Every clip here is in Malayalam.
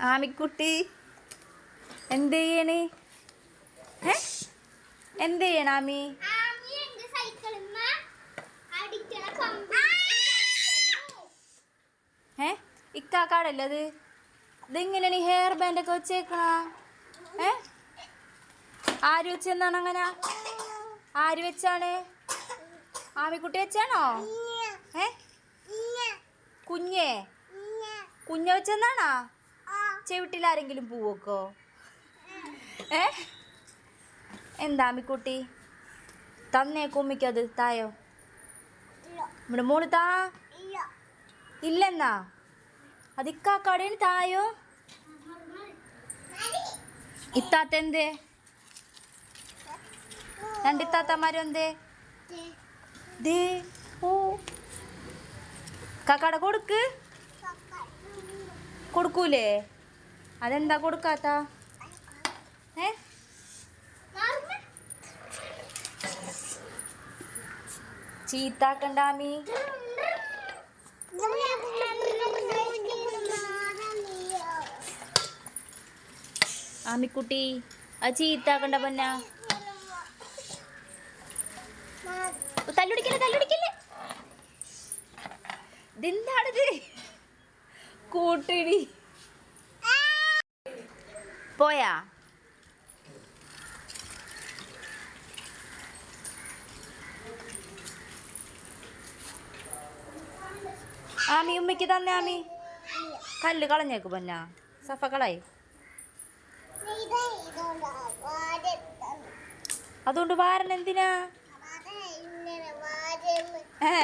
ആമിക്കുട്ടി എന്ത് ചെയ്യണ്? ഏ? എന്ത് ചെയ്യണ ആമി? ഏ? ഇക്കാക്കാടല്ലേ അത്? ഇതെങ്ങനെയാണ് ഈ ഹെയർ ബാൻഡ് ഒക്കെ വെച്ചേക്കണ? ഏ? ആര് വെച്ചെന്നാണ് അങ്ങനെ? ആര് വെച്ചാണ്? ആമിക്കുട്ടി വെച്ചാണോ? ഏ? കുഞ്ഞേ? കുഞ്ഞ വെച്ചെന്നാണാ? ചെവിട്ടിൽ ആരെങ്കിലും പൂവൊക്കോ? ഏ? എന്താ അമ്മിക്കുട്ടി? തന്നേ കുമ്മിക്കത് തായോ? ഇവിടെ മോൾ താ? ഇല്ലെന്നാ? അതിക്കാ കടയിൽ തായോ? ഇത്താത്ത എന്തേ? രണ്ടിത്താത്തമാരും എന്തേ? ദേ ഓ. കാക്കട കൊടുക്ക്. കൊടുക്കൂലേ? അതെന്താ കൊടുക്കാത്ത? ഏ? ചീത്താക്കണ്ടാമി ആമിക്കുട്ടി അത് ചീത്താക്കണ്ട പൊന്ന. തല്ലുടിക്കല്ലേ തല്ലുടിക്കല്ലേ? ഇതെന്താണിത്? കൂട്ടിടി. പോയാ? ആമി ഉമ്മയ്ക്ക് തന്നെ ആമി. കല്ല് കളഞ്ഞേക്ക് പൊന്ന. സഫകളായി അതുകൊണ്ട് വാരൻ എന്തിനാ? ഏ.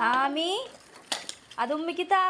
ആമി അതുമ്മിക്ക് താ